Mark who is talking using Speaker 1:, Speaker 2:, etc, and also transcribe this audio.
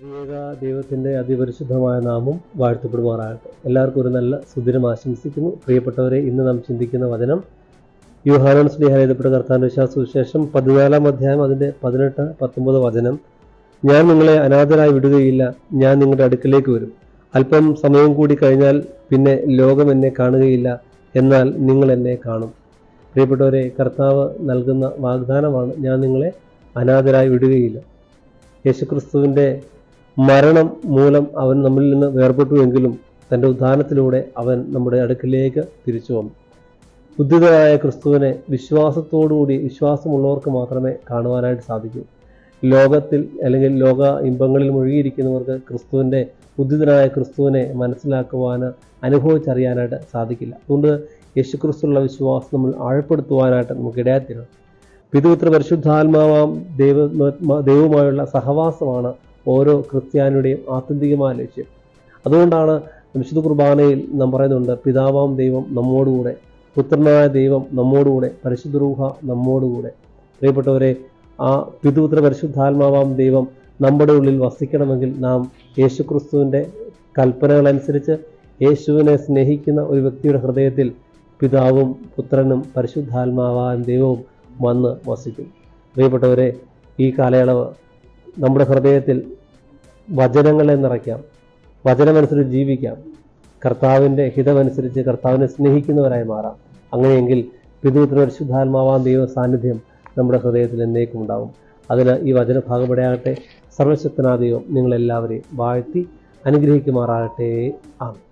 Speaker 1: ത്രിയേക ദൈവത്തിന്റെ അതിപരിശുദ്ധമായ നാമം വാഴ്ത്തപ്പെടുമാറാകട്ടെ. എല്ലാവർക്കും ഒരു നല്ല സുദിനം ആശംസിക്കുന്നു. പ്രിയപ്പെട്ടവരെ ഇന്ന് നാം ചിന്തിക്കുന്ന വചനം യുഹാനോൺ സ്നേഹം എഴുതപ്പെട്ട വിശ്വാസ വിശ്വാസവിശേഷം പതിനാലാം അധ്യായം അതിന്റെ പതിനെട്ട് പത്തൊമ്പത് വചനം. ഞാൻ നിങ്ങളെ അനാഥരായി വിടുകയില്ല. ഞാൻ നിങ്ങളുടെ അടുക്കലേക്ക് വരും. അല്പം സമയം കൂടി കഴിഞ്ഞാൽ പിന്നെ ലോകം എന്നെ കാണുകയില്ല. എന്നാൽ നിങ്ങൾ എന്നെ കാണും. പ്രിയപ്പെട്ടവരെ കർത്താവ് നൽകുന്ന വാഗ്ദാനമാണ് ഞാൻ നിങ്ങളെ അനാഥരായി വിടുകയില്ല. യേശുക്രിസ്തുവിന്റെ മരണം മൂലം അവൻ നമ്മളിൽ നിന്ന് വേർപെട്ടു എങ്കിലും തന്റെ ഉദ്ധാനത്തിലൂടെ അവൻ നമ്മുടെ അടുക്കിലേക്ക് തിരിച്ചു വന്നു. ഉദ്ധിതനായ ക്രിസ്തുവിനെ വിശ്വാസത്തോടുകൂടി വിശ്വാസമുള്ളവർക്ക് മാത്രമേ കാണുവാനായിട്ട് സാധിക്കൂ. ലോകത്തിൽ അല്ലെങ്കിൽ ലോക ഇമ്പങ്ങളിൽ മുഴുകിയിരിക്കുന്നവർക്ക് ക്രിസ്തുവിന്റെ ഉദ്ധിതനായ ക്രിസ്തുവിനെ മനസ്സിലാക്കുവാൻ അനുഭവിച്ചറിയാനായിട്ട് സാധിക്കില്ല. അതുകൊണ്ട് യേശുക്രിസ്തുള്ള വിശ്വാസം നമ്മൾ ആഴപ്പെടുത്തുവാനായിട്ട് നമുക്ക് ഇടയാത്തിരണം പിതൃപുത്ര പരിശുദ്ധാത്മാവാം ദൈവ ദൈവവുമായുള്ള സഹവാസമാണ് ഓരോ ക്രിസ്ത്യാനിയുടെയും ആത്യന്തികമായ ലക്ഷ്യം. അതുകൊണ്ടാണ് വിശുദ്ധ കുർബാനയിൽ നാം പറയുന്നുണ്ട് പിതാവാം ദൈവം നമ്മോടുകൂടെ പുത്രനായ ദൈവം നമ്മോടുകൂടെ പരിശുദ്ധ നമ്മോടുകൂടെ. പ്രിയപ്പെട്ടവരെ ആ പിതൃപുത്ര പരിശുദ്ധാത്മാവാം ദൈവം നമ്മുടെ ഉള്ളിൽ വസിക്കണമെങ്കിൽ നാം യേശുക്രിസ്തുവിന്റെ കൽപ്പനകളനുസരിച്ച് യേശുവിനെ സ്നേഹിക്കുന്ന ഒരു വ്യക്തിയുടെ ഹൃദയത്തിൽ പിതാവും പുത്രനും പരിശുദ്ധാത്മാവാൻ ദൈവവും വന്ന് വസിക്കും. പ്രിയപ്പെട്ടവരെ ഈ കാലയളവ് നമ്മുടെ ഹൃദയത്തിൽ വചനങ്ങളെ നിറയ്ക്കാം. വചനമനുസരിച്ച് ജീവിക്കാം. കർത്താവിന്റെ ഹിതമനുസരിച്ച് കർത്താവിനെ സ്നേഹിക്കുന്നവരായി മാറാം. അങ്ങനെയെങ്കിൽ പിതൃപുത്ര പരിശുദ്ധാത്മാവാൻ ദൈവ സാന്നിധ്യം നമ്മുടെ ഹൃദയത്തിൽ എന്നേക്കും ഉണ്ടാവും. അതിന് ഈ വചനഭാഗപടയാകട്ടെ സർവശക്തനാ ദൈവം നിങ്ങളെല്ലാവരെയും വാഴ്ത്തി അനുഗ്രഹിക്കുമാറാകട്ടെ. ആണ്